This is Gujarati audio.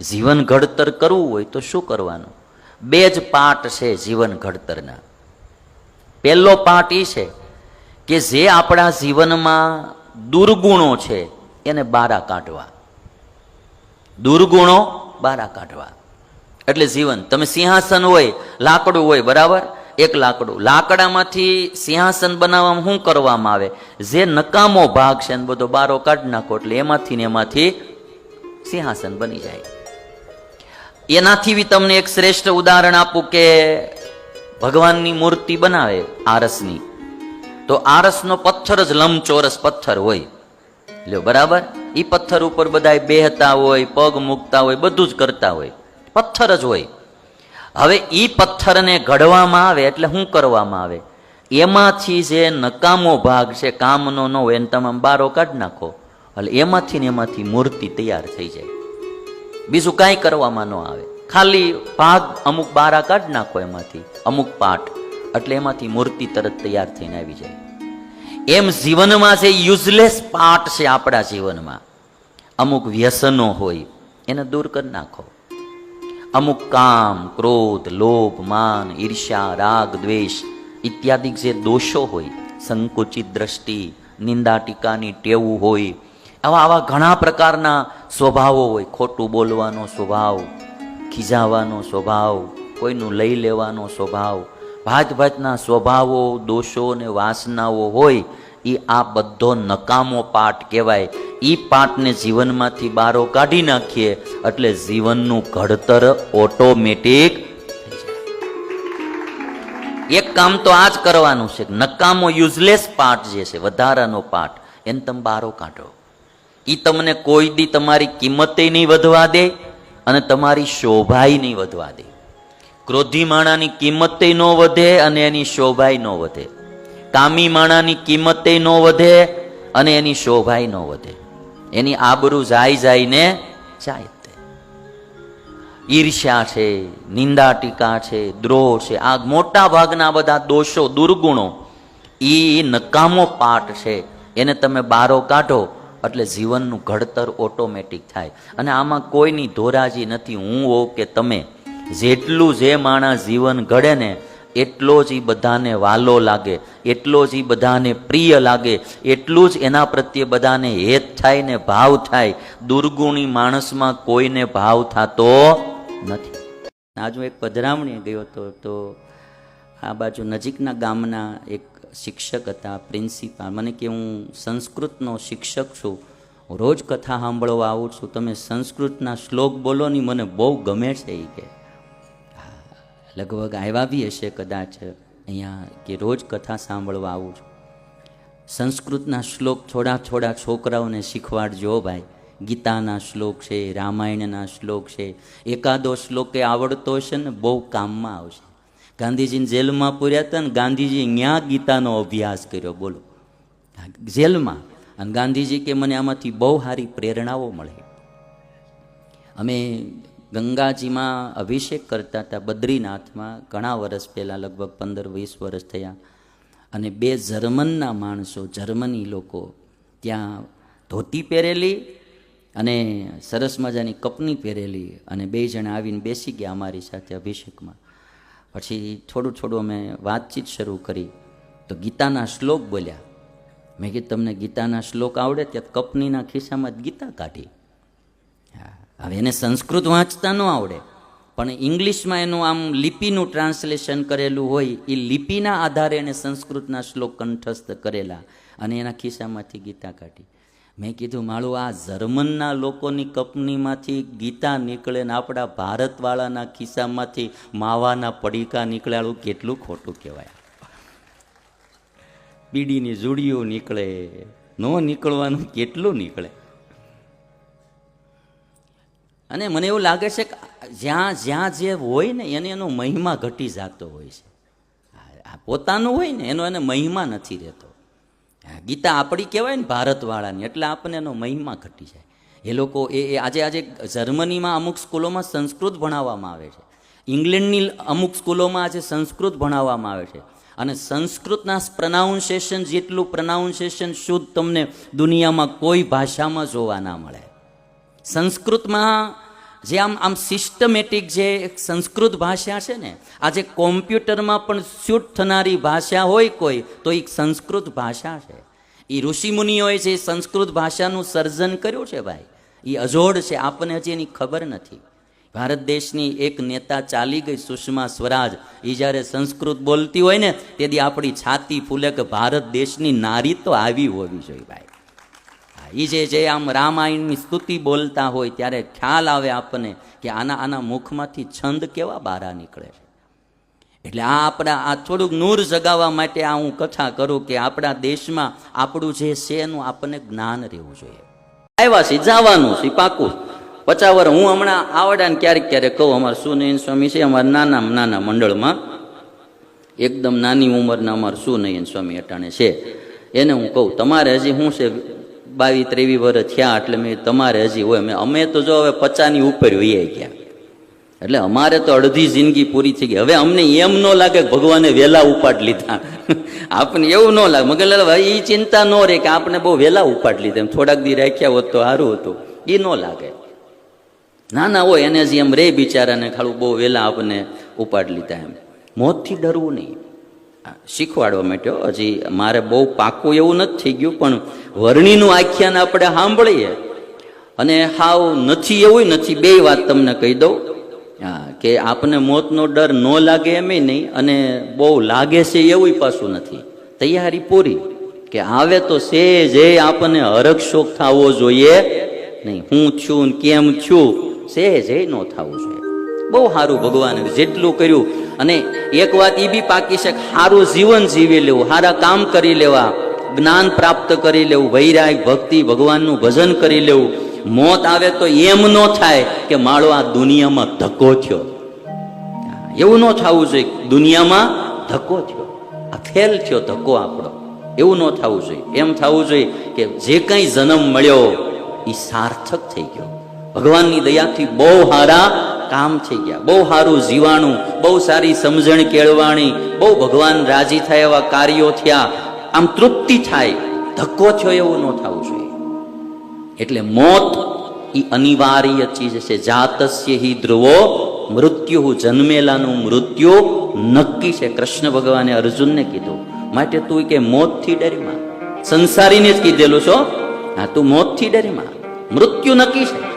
જીવન ઘડતર કરવું હોય તો શું કરવાનું? બે જ પાઠ છે જીવન ઘડતરના. પહેલો પાઠ એ છે કે જે આપણા જીવનમાં દુર્ગુણો છે, એને બારા કાઢવા. દુર્ગુણો બારા કાઢવા. એટલે જીવન, તમે સિંહાસન હોય, લાકડું હોય, બરાબર? એક લાકડું. લાકડામાંથી સિંહાસન બનાવવામાં શું કરવામાં આવે? જે નકામો ભાગ છે ને બધો બારો કાઢી નાખો, એટલે એમાંથી ને એમાંથી સિંહાસન બની જાય. એનાથી બી તમને એક શ્રેષ્ઠ ઉદાહરણ આપું કે ભગવાનની મૂર્તિ બનાવે આરસની. તો આરસનો પથ્થર જ લંબચોરસ પથ્થર હોય. લ્યો, બરાબર? એ પથ્થર ઉપર બધા બેહતા હોય, પગ મૂકતા હોય, બધું જ કરતા હોય. પથ્થર જ હોય. હવે એ પથ્થરને ઘડવામાં આવે એટલે શું કરવામાં આવે? એમાંથી જે નકામો ભાગ છે, કામનો ન હોય, એને તમે બારો કાઢી નાખો. એટલે એમાંથી ને એમાંથી મૂર્તિ તૈયાર થઈ જાય. બીજું કાંઈ કરવામાં ન આવે. ખાલી ભાગ અમુક બારા કાઢ નાખો એમાંથી, અમુક પાઠ. એટલે એમાંથી મૂર્તિ તરત તૈયાર થઈને આવી જાય. એમ જીવનમાં જે યુઝલેસ પાર્ટ છે આપણા જીવનમાં, અમુક વ્યસનો હોય, એને દૂર કરી નાખો. અમુક કામ, ક્રોધ, લોભ, માન, ઈર્ષ્યા, રાગ, દ્વેષ ઇત્યાદિ જે દોષો હોય, સંકુચિત દ્રષ્ટિ, નિંદા, ટીકાની ટેવું હોય આવા આવા ઘણા પ્રકારના સ્વભાવો હોય. ખોટું બોલવાનો સ્વભાવ, ખીજાવાનો સ્વભાવ, કોઈનું લઈ લેવાનો સ્વભાવ ભાત ભાતના સ્વભાવો, દોષો ને વાસનાઓ હોય એ આ બધો નકામો પાઠ કહેવાય. એ પાઠને જીવનમાંથી બારો કાઢી નાખીએ, એટલે જીવનનું ઘડતર ઓટોમેટિક એક કામ તો આ જ કરવાનું છે નકામો યુઝલેસ પાર્ટ જે છે, વધારાનો પાર્ટ એને તમે બારો કાઢો. એ તમને કોઈ દી તમારી કિંમતે નહીં વધવા દે અને તમારી શોભાઈ નહીં વધવા દે. ક્રોધી માણાની કિંમતે ન વધે અને એની શોભાઈ ન વધે. કામી માણાની કિંમતે ન વધે અને એની શોભાઈ ન વધે. એની આબરૂ જાય જાઈને જાય ઈર્ષ્યા છે, નિંદા ટીકા છે, દ્રોહ છે. આ મોટા ભાગના બધા દોષો, દુર્ગુણો એ નકામો પાઠ છે. એને તમે બારો કાઢો એટલે જીવનનું ઘડતર ઓટોમેટિક થાય. અને આમાં કોઈની ધોરાજી નથી. હું હોઉં કે તમે. જેટલું જે માણસ જીવન ઘડે ને, એટલો જ એ બધાને વાલો લાગે. એટલો જ એ બધાને પ્રિય લાગે. એટલું જ એના પ્રત્યે બધાને હેત થાય ને ભાવ થાય. દુર્ગુણી માણસમાં કોઈને ભાવ થતો નથી. આજ હું એક પધરામણીએ ગયો હતો, તો આ બાજુ નજીકના ગામના એક શિક્ષક હતા પ્રિન્સિપાલ, મને કે હું સંસ્કૃતનો શિક્ષક છું, રોજ કથા સાંભળવા આવું છું, તમે સંસ્કૃતના શ્લોક બોલો ની મને બહુ ગમે છે એ કે. લગભગ આવ્યા બી હશે કદાચ, અહીંયા કે રોજ કથા સાંભળવા આવું છું. સંસ્કૃતના શ્લોક થોડા થોડા છોકરાઓને શીખવાડજો ભાઈ. ગીતાના શ્લોક છે, રામાયણના શ્લોક છે, એકાદો શ્લોક આવડતો હશે ને બહુ કામમાં આવશે. ગાંધીજીને જેલમાં પૂર્યા હતા ને ગાંધીજી ત્યાં ગીતાનો અભ્યાસ કર્યો. બોલો. જેલમાં. અને ગાંધીજી કે મને આમાંથી બહુ સારી પ્રેરણાઓ મળે. અમે ગંગાજીમાં અભિષેક કરતા હતા બદ્રીનાથમાં ઘણા વર્ષ પહેલાં, લગભગ પંદર વીસ વર્ષ થયા. અને બે જર્મનના માણસો, જર્મની લોકો ત્યાં ધોતી પહેરેલી અને સરસ મજાની કપની પહેરેલી અને બે જણા આવીને બેસી ગયા અમારી સાથે અભિષેકમાં. પછી થોડું થોડું અમે વાતચીત શરૂ કરી તો ગીતાના શ્લોક બોલ્યા. મેં કીધું તમને ગીતાના શ્લોક આવડે ત્યાં કપનીના ખિસ્સામાં જ ગીતા કાઢી. હા, હવે એને સંસ્કૃત વાંચતા ન આવડે પણ ઇંગ્લિશમાં એનું આમ લિપિનું ટ્રાન્સલેશન કરેલું હોય એ લિપિના આધારે એણે સંસ્કૃતના શ્લોક કંઠસ્થ કરેલા અને એના ખિસ્સામાંથી ગીતા કાઢી. મેં કીધું, માળું, આ જર્મનના લોકોની કંપનીમાંથી ગીતા નીકળે ને આપણા ભારતવાળાના ખિસ્સામાંથી માવાના પડીકા નીકળ્યાળું કેટલું ખોટું કહેવાય. બીડીની જુડીઓ નીકળે, ન નીકળવાનું કેટલું નીકળે. અને મને એવું લાગે છે કે જ્યાં જ્યાં જે હોય ને, એને એનો મહિમા ઘટી જતો હોય છે. પોતાનું હોય ને, એનો એને મહિમા નથી રહેતો. ગીતા આપણી કહેવાય ને ભારતવાળાની, એટલે આપણને એનો મહિમા ઘટી જાય. એ લોકો એ આજે આજે જર્મનીમાં અમુક સ્કૂલોમાં સંસ્કૃત ભણાવવામાં આવે છે. ઇંગ્લેન્ડની અમુક સ્કૂલોમાં આજે સંસ્કૃત ભણાવવામાં આવે છે. અને સંસ્કૃતના પ્રનાઉન્સિએશન જેટલું પ્રનાઉન્સિએશન શુદ્ધ તમને દુનિયામાં કોઈ ભાષામાં જોવા ના મળે. સંસ્કૃતમાં જે આમ આમ સિસ્ટમેટિક જે સંસ્કૃત ભાષા છે ને, આજે કોમ્પ્યુટરમાં પણ શૂટ થનારી ભાષા હોય કોઈ, તો એક સંસ્કૃત ભાષા છે. એ ઋષિમુનિઓએ જે સંસ્કૃત ભાષાનું સર્જન કર્યું છે ભાઈ એ અજોડ છે આપણને હજી એની ખબર નથી. ભારત દેશની એક નેતા ચાલી ગઈ સુષ્મા સ્વરાજ એ જ્યારે સંસ્કૃત બોલતી હોય ને, તેથી આપણી છાતી ફૂલે કે ભારત દેશની નારી તો આવી હોવી જોઈએ ભાઈ. એ જે જે આમ રામાયણની સ્તુતિ બોલતા હોય ત્યારે ખ્યાલ આવે આપણને કે આના આના મુખમાંથી છંદ કેવા બારા નીકળે છે. એટલે આ આપણા આ થોડુંક નૂર જગાવવા માટે આ હું કથા કરું કે આપણા દેશમાં આપણું જે છે એનું આપણને જ્ઞાન રહેવું જોઈએ. આવ્યા છે જવાનું છે પાકું. પચાવર, હું હમણાં આવડાને ક્યારેક ક્યારેક કહું, અમારા સુનયન સ્વામી છે, અમારા નાના નાના મંડળમાં. એકદમ નાની ઉંમરના અમારા સુનયન સ્વામી અટાણે છે. એને હું કહું, તમારે હજી શું છે બાવીસ, ત્રેવીસ વર્ષ થયા એટલે મેં તમારે હજી હોય. મેં અમે તો જો હવે પચાની ઉપર હોઈએ ગયા એટલે અમારે તો અડધી જિંદગી પૂરી થઈ ગઈ. હવે અમને એમ ન લાગે ભગવાને વહેલા ઉપાડ લીધા. આપણને એવું ન લાગે. મગર એ ચિંતા ન રહે કે આપણે બહુ વહેલા ઉપાડ લીધા. એમ થોડાક દી રાખ્યા હોત તો સારું હતું. એ ન લાગે. ના ના હોય એને હજી એમ રે બિચારાને ખાલું બહુ વહેલા આપણને ઉપાડ લીધા એમ. મોતથી ડરવું નહીં. શીખવાડવા માટે હજી મારે બહુ પાકું એવું નથી થઈ ગયું, પણ વર્ણિનું આખ્યાન આપણે સાંભળીએ. અને હાવ નથી એવું, નથી. બે વાત તમને કહી દઉં. હા, કે આપને મોતનો ડર ન લાગે એમ નહીં, અને બહુ લાગે છે એવું પાછું નથી. તૈયારી પૂરી. કે આવે તો સે જે આપણને હરખ શોખ થવો જોઈએ. નહીં, હું છું કેમ છું સે જે ન થવું જોઈએ. બહુ સારું ભગવાને જેટલું કર્યું. અને એક વાત એ બી પાકી છે સારું જીવન જીવી લેવું સારા કામ કરી લેવા, જ્ઞાન પ્રાપ્ત કરી લેવું, વૈરાગ, ભક્તિ, ભગવાનનું ભજન કરી લેવું. મોત આવે તો એમ ન થાય કે માળો આ દુનિયામાં ધક્કો થયો. એવું ન થવું જોઈએ દુનિયામાં ધક્કો થયો. આ ફેલ થયો ધક્કો આપણો. એવું ન થવું જોઈએ. એમ થવું જોઈએ કે જે કંઈ જન્મ મળ્યો એ સાર્થક થઈ ગયો. ભગવાનની દયાથી બહુ સારા કામ થઈ ગયા. બહુ સારું જીવાણું, બહુ સારી સમજણ કેળવાણી, બહુ ભગવાન રાજી થાય એવા કાર્યો થયા. આમ તૃપ્તિ થાય. ધક્કો થયો એવું ન થવું જોઈએ. એટલે મોત એ અનિવાર્ય ચીજ છે. જાતસ્ય હિ ધ્રુવો, મૃત્યુ જન્મેલાનું મૃત્યુ નક્કી છે. કૃષ્ણ ભગવાને અર્જુનને કીધું. માટે તું કે મોતથી ડરીમાં સંસારીને જ કીધેલું છો હા. તું મોતથી ડરીમાં મૃત્યુ નક્કી છે.